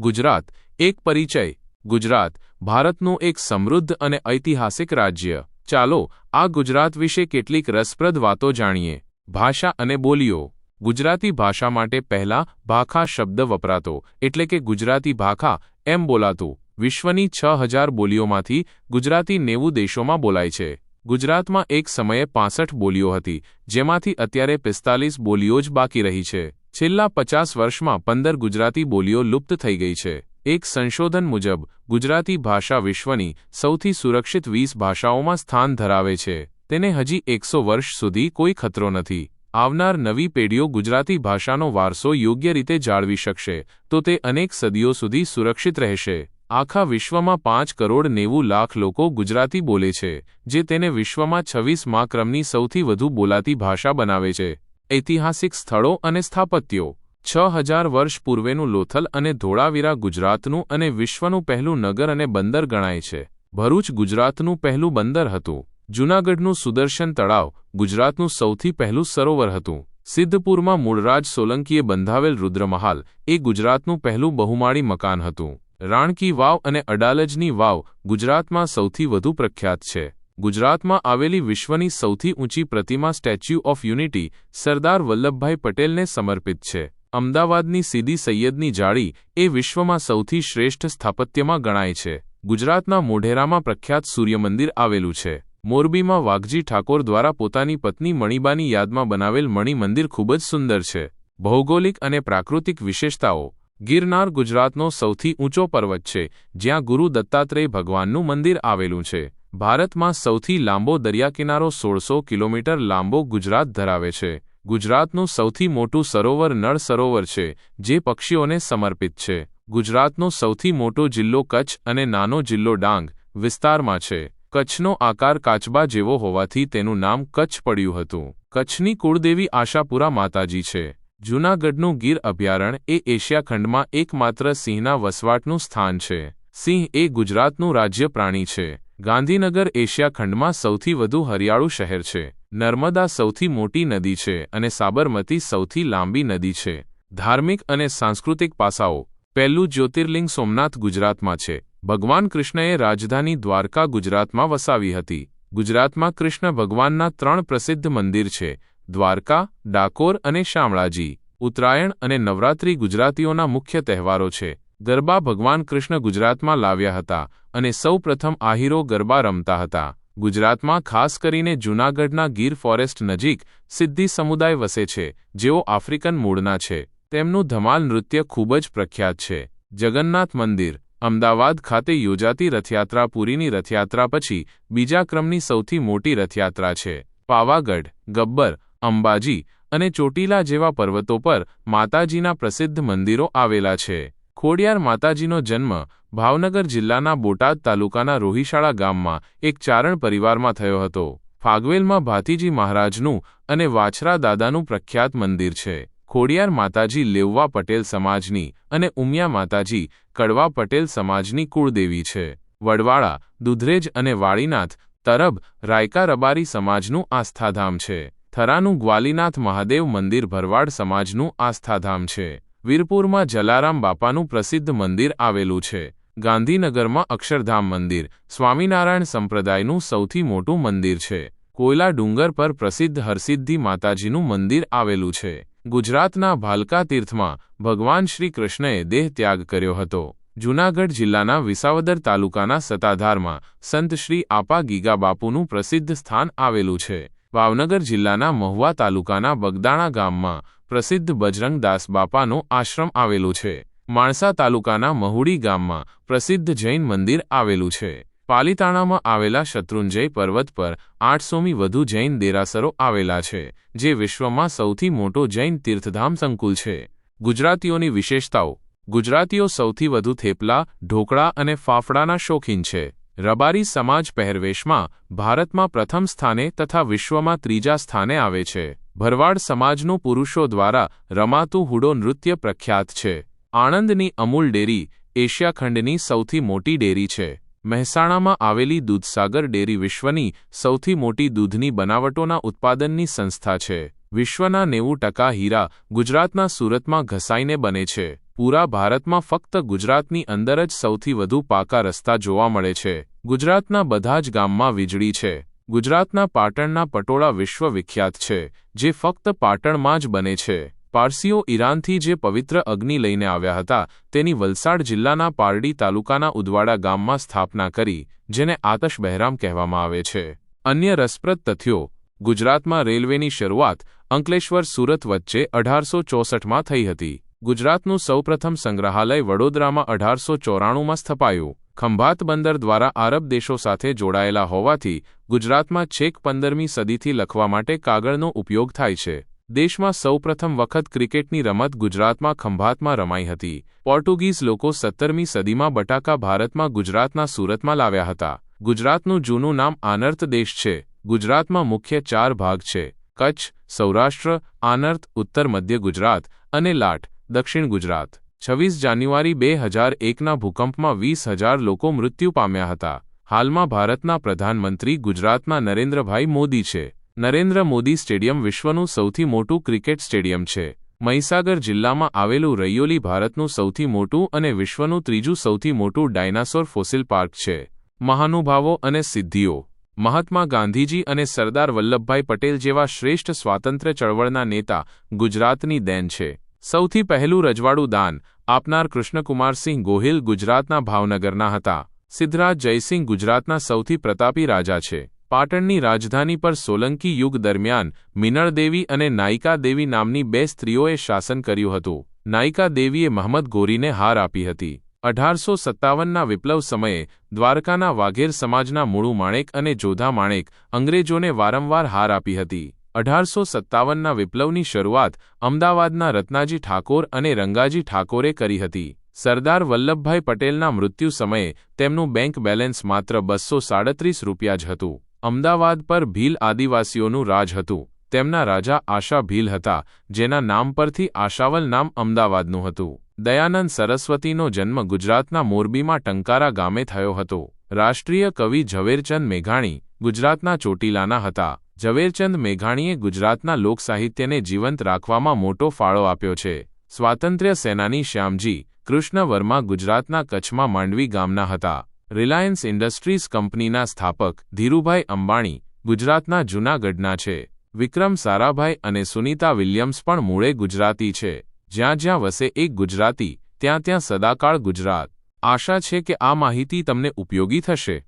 ગુજરાત, એક પરિચય. ગુજરાત, ભારતનું એક સમૃદ્ધ અને ઐતિહાસિક રાજ્ય. ચાલો, આ ગુજરાત વિશે કેટલીક રસપ્રદ વાતો જાણીએ. ભાષા અને બોલીઓ. ગુજરાતી ભાષા માટે પહેલા ભાખા શબ્દ વપરાતો, એટલે કે ગુજરાતી ભાખા એમ બોલાતું. વિશ્વની છ હજાર બોલીઓમાંથી ગુજરાતી નેવું દેશોમાં બોલાય છે. ગુજરાતમાં એક સમયે પાંસઠ બોલીઓ હતી, જેમાંથી અત્યારે પિસ્તાલીસ બોલીઓ જ બાકી રહી છે. છેલ્લા પચાસ વર્ષમાં પંદર ગુજરાતી બોલીઓ લુપ્ત થઈ ગઈ છે. એક સંશોધન મુજબ, ગુજરાતી ભાષા વિશ્વની સૌથી સુરક્ષિત વીસ ભાષાઓમાં સ્થાન ધરાવે છે. તેને હજી એકસો વર્ષ સુધી કોઈ ખતરો નથી. આવનાર નવી પેઢીઓ ગુજરાતી ભાષાનો વારસો યોગ્ય રીતે જાળવી શકશે, તો તે અનેક સદીઓ સુધી સુરક્ષિત રહેશે. આખા વિશ્વમાં પાંચ કરોડ નેવું લાખ લોકો ગુજરાતી બોલે છે, જે તેને વિશ્વમાં છવ્વીસ મા ક્રમની સૌથી વધુ બોલાતી ભાષા બનાવે છે. ઐતિહાસિક સ્થળો અને સ્થાપત્યો. છ હજાર વર્ષ પૂર્વેનું લોથલ અને ધોળાવીરા ગુજરાતનું અને વિશ્વનું પહેલું નગર અને બંદર ગણાય છે. ભરૂચ ગુજરાતનું પહેલું બંદર હતું. જૂનાગઢનું સુદર્શન તળાવ ગુજરાતનું સૌથી પહેલું સરોવર હતું. સિદ્ધપુરમાં મૂળરાજ સોલંકીએ બંધાવેલ રુદ્રમહાલ એ ગુજરાતનું પહેલું બહુમાળી મકાન હતું. રાણકી વાવ અને અડાલજની વાવ ગુજરાતમાં સૌથી વધુ પ્રખ્યાત છે. ગુજરાતમાં આવેલી વિશ્વની સૌથી ઊંચી પ્રતિમા Statue of Unity Sardar Vallabhbhai પટેલને સમર્પિત છે. અમદાવાદની સીદી સૈયદની જાળી એ વિશ્વમાં સૌથી શ્રેષ્ઠ સ્થાપત્યમાં ગણાય છે. ગુજરાતના મોઢેરામાં પ્રખ્યાત સૂર્યમંદિર આવેલું છે. મોરબીમાં વાઘજી ઠાકોર દ્વારા પોતાની પત્ની મણિબાની યાદમાં બનાવેલ મણિ મંદિર ખૂબ જ સુંદર છે. ભૌગોલિક અને પ્રાકૃતિક વિશેષતાઓ. ગિરનાર ગુજરાતનો સૌથી ઊંચો પર્વત છે, જ્યાં ગુરુ દત્તાત્રેય ભગવાનનું મંદિર આવેલું છે. ભારતમાં સૌથી લાંબો દરિયાકિનારો સોળસો કિલોમીટર લાંબો ગુજરાત ધરાવે છે. ગુજરાતનું સૌથી મોટું સરોવર નળ સરોવર છે, જે પક્ષીઓને સમર્પિત છે. ગુજરાતનો સૌથી મોટો જિલ્લો કચ્છ અને નાનો જિલ્લો ડાંગ વિસ્તારમાં છે. કચ્છનો આકાર કાચબા જેવો હોવાથી તેનું નામ કચ્છ પડ્યું હતું. કચ્છની કુળદેવી આશાપુરા માતાજી છે. જૂનાગઢનું ગીર અભયારણ્ય એ એશિયા ખંડમાં એકમાત્ર સિંહના વસવાટનું સ્થાન છે. સિંહ એ ગુજરાતનું રાજ્ય પ્રાણી છે. ગાંધીનગર એશિયા ખંડમાં સૌથી વધુ હરિયાળું શહેર છે. નર્મદા સૌથી મોટી નદી છે અને સાબરમતી સૌથી લાંબી નદી છે. ધાર્મિક અને સાંસ્કૃતિક પાસાઓ. પહેલું જ્યોતિર્લિંગ સોમનાથ ગુજરાતમાં છે. ભગવાન કૃષ્ણએ રાજધાની દ્વારકા ગુજરાતમાં વસાવી હતી. ગુજરાતમાં કૃષ્ણ ભગવાનના ત્રણ પ્રસિદ્ધ મંદિર છે. દ્વારકા, ડાકોર અને શામળાજી. ઉત્તરાયણ અને નવરાત્રિ ગુજરાતીઓના મુખ્ય તહેવારો છે. ગરબા ભગવાન કૃષ્ણ ગુજરાતમાં લાવ્યા હતા અને સૌ પ્રથમ આહીરો ગરબા રમતા હતા. ગુજરાતમાં ખાસ કરીને જૂનાગઢના ગીર ફોરેસ્ટ નજીક સિદ્ધિ સમુદાય વસે છે, જેઓ આફ્રિકન મૂળના છે. તેમનું ધમાલ નૃત્ય ખૂબ જ પ્રખ્યાત છે. જગન્નાથ મંદિર, અમદાવાદ ખાતે યોજાતી રથયાત્રા પુરીની રથયાત્રા પછી બીજા ક્રમની સૌથી મોટી રથયાત્રા છે. પાવાગઢ, ગબ્બર, અંબાજી અને ચોટીલા જેવા પર્વતો પર માતાજીના પ્રસિદ્ધ મંદિરો આવેલા છે. ખોડિયાર માતાજીનો જન્મ ભાવનગર જિલ્લાના બોટાદ તાલુકાના રોહિશાળા ગામમાં એક ચારણ પરિવારમાં થયો હતો. ફાગવેલમાં ભાતીજી મહારાજનું અને વાછરા દાદાનું પ્રખ્યાત મંદિર છે. ખોડિયાર માતાજી લેવવા પટેલ સમાજની અને ઉમિયા માતાજી કડવા પટેલ સમાજની કુળદેવી છે. વડવાળા, દુધરેજ અને વાળીનાથ, તરબ, રાયકા રબારી સમાજનું આસ્થાધામ છે. થરાનું ગ્વાલીનાથ મહાદેવ મંદિર ભરવાડ સમાજનું આસ્થાધામ છે. વીરપુરમાં જલારામ બાપાનું પ્રસિદ્ધ મંદિર આવેલું છે. ગાંધીનગરમાં અક્ષરધામ મંદિર, સ્વામિનારાયણ સંપ્રદાયનું સૌથી મોટું મંદિર છે. કોયલા ડુંગર પર પ્રસિદ્ધ હરસિદ્ધિ માતાજીનું મંદિર આવેલું છે. ગુજરાતના ભાલકા તીર્થમાં ભગવાન શ્રી કૃષ્ણએ દેહ ત્યાગ કર્યો હતો. જૂનાગઢ જિલ્લાના વિસાવદર તાલુકાના સતાધારમાં સંત શ્રી આપા ગીગા બાપુનું પ્રસિદ્ધ સ્થાન આવેલું છે. ભાવનગર જિલ્લાના મહુવા તાલુકાના બગદાણા ગામમાં પ્રસિદ્ધ બજરંગદાસ બાપાનો આશ્રમ આવેલો છે. માણસા તાલુકાના મહુડી ગામમાં પ્રસિદ્ધ જૈન મંદિર આવેલું છે. પાલીતાણામાં આવેલા શત્રુંજય પર્વત પર આઠસોમી વધુ જૈન દેરાસરો આવેલા છે, જે વિશ્વમાં સૌથી મોટો જૈન તીર્થધામ સંકુલ છે. ગુજરાતીઓની વિશેષતાઓ. ગુજરાતીઓ સૌથી વધુ થેપલા, ઢોકળા અને ફાફડાના શોખીન છે. રબારી સમાજ પહેરવેશમાં ભારતમાં પ્રથમ સ્થાને તથા વિશ્વમાં ત્રીજા સ્થાને આવે છે. ભરવાડ સમાજનું પુરુષો દ્વારા રમાતું હુડો નૃત્ય પ્રખ્યાત છે. આણંદની અમૂલ ડેરી એશિયા ખંડની સૌથી મોટી ડેરી છે. મહેસાણામાં આવેલી દૂધસાગર ડેરી વિશ્વની સૌથી મોટી દૂધની બનાવટોના ઉત્પાદનની સંસ્થા છે. વિશ્વના નેવું ટકા હીરા ગુજરાતના સુરતમાં ઘસાઈને બને છે. પૂરા ભારતમાં ફક્ત ગુજરાતની અંદર જ સૌથી વધુ પાકા રસ્તા જોવા મળે છે. ગુજરાતના બધા જ ગામમાં વીજળી છે. ગુજરાતના પાટણના પટોળા વિશ્વ વિખ્યાત છે, જે ફક્ત પાટણમાં જ બને છે. પારસીઓ ઈરાનથી જે પવિત્ર અગ્નિ લઈને આવ્યા હતા, તેની વલસાડ જિલ્લાના પારડી તાલુકાના ઉદવાડા ગામમાં સ્થાપના કરી, જેને આતશ બહેરામ કહેવામાં આવે છે. અન્ય રસપ્રદ તથ્યો, ગુજરાતમાં રેલવેની શરૂઆત અંકલેશ્વર સુરત વચ્ચે અઢારસો ચોસઠમાં થઈ હતી. ગુજરાતનું સૌપ્રથમ સંગ્રહાલય વડોદરામાં અઢારસો ચોરાણુંમાં સ્થપાયું. ખંભાત બંદર દ્વારા આરબ દેશો સાથે જોડાયેલા હોવાથી ગુજરાતમાં છેક પંદરમી સદીથી લખવા માટે કાગળનો ઉપયોગ થાય છે. દેશમાં સૌપ્રથમ વખત ક્રિકેટની રમત ગુજરાતમાં ખંભાતમાં રમાઈ હતી. પોર્ટુગીઝ લોકો સત્તરમી સદીમાં બટાકા ભારતમાં ગુજરાતના સુરતમાં લાવ્યા હતા. ગુજરાતનું જૂનું નામ આનર્ત દેશ છે. ગુજરાતમાં મુખ્ય ચાર ભાગ છે. કચ્છ, સૌરાષ્ટ્ર, આનર્ત, ઉત્તર મધ્ય ગુજરાત અને લાટ, દક્ષિણ ગુજરાત. છવ્વીસ જાન્યુઆરી બે હજાર એકના ભૂકંપમાં વીસ હજાર લોકો મૃત્યુ પામ્યા હતા. હાલમાં ભારતના પ્રધાનમંત્રી ગુજરાતના નરેન્દ્રભાઈ મોદી છે. નરેન્દ્ર મોદી સ્ટેડિયમ વિશ્વનું સૌથી મોટું ક્રિકેટ સ્ટેડિયમ છે. મહીસાગર જિલ્લામાં આવેલું રૈયોલી ભારતનું સૌથી મોટું અને વિશ્વનું ત્રીજું સૌથી મોટું ડાયનાસોર ફોસિલ પાર્ક છે. મહાનુભાવો અને સિદ્ધિઓ. મહાત્મા ગાંધીજી અને સરદાર વલ્લભભાઈ પટેલ જેવા શ્રેષ્ઠ સ્વાતંત્ર્ય ચળવળના નેતા ગુજરાતની દેન છે. સૌથી પહેલું રજવાડું દાન આપનાર કૃષ્ણકુમારસિંહ ગોહિલ ગુજરાતના ભાવનગરના હતા. સિદ્ધરાજ જયસિંહ ગુજરાતના સૌથી પ્રતાપી રાજા છે. પાટણની રાજધાની પર સોલંકી યુગ દરમિયાન મિનળદેવી અને નાયિકા દેવી નામની બે સ્ત્રીઓએ શાસન કર્યું હતું. નાયિકા દેવીએ મહમદ ગોરીને હાર આપી હતી. અઢારસો સત્તાવનના વિપ્લવ સમયે દ્વારકાના વાઘેર સમાજના મૂળુ માણેક અને જોધા માણેક અંગ્રેજોને વારંવાર હાર આપી હતી. અઢારસો સત્તાવનના વિપ્લવની શરૂઆત અમદાવાદના રત્નાજી ઠાકોર અને રંગાજી ઠાકોરે કરી હતી. સરદાર વલ્લભભાઈ પટેલના મૃત્યુ સમયે તેમનું બેંક બેલેન્સ માત્ર બસો સાડત્રીસ રૂપિયા જ હતું. અમદાવાદ પર ભીલ આદિવાસીઓનું રાજ હતું. તેમના રાજા આશા ભીલ હતા, જેના નામ પરથી આશાવલ નામ અમદાવાદનું હતું. દયાનંદ સરસ્વતીનો જન્મ ગુજરાતના મોરબીમાં ટંકારા ગામે થયો હતો. રાષ્ટ્રીય કવિ ઝવેરચંદ મેઘાણી ગુજરાતના ચોટીલાના હતા. ઝવેરચંદ મેઘાણીએ ગુજરાતના લોકસાહિત્યને જીવંત રાખવામાં મોટો ફાળો આપ્યો છે. સ્વાતંત્ર્ય સેનાની શ્યામજી, કૃષ્ણ વર્મા ગુજરાતના કચ્છમાં માંડવી ગામના હતા. રિલાયન્સ ઇન્ડસ્ટ્રીઝ કંપનીના સ્થાપક ધીરુભાઈ અંબાણી ગુજરાતના જૂનાગઢના છે. વિક્રમ સારાભાઈ અને સુનીતા વિલિયમ્સ પણ મૂળે ગુજરાતી છે. જ્યાં જ્યાં વસે એક ગુજરાતી, ત્યાં ત્યાં સદાકાળ ગુજરાત. આશા છે કે આ માહિતી તમને ઉપયોગી થશે.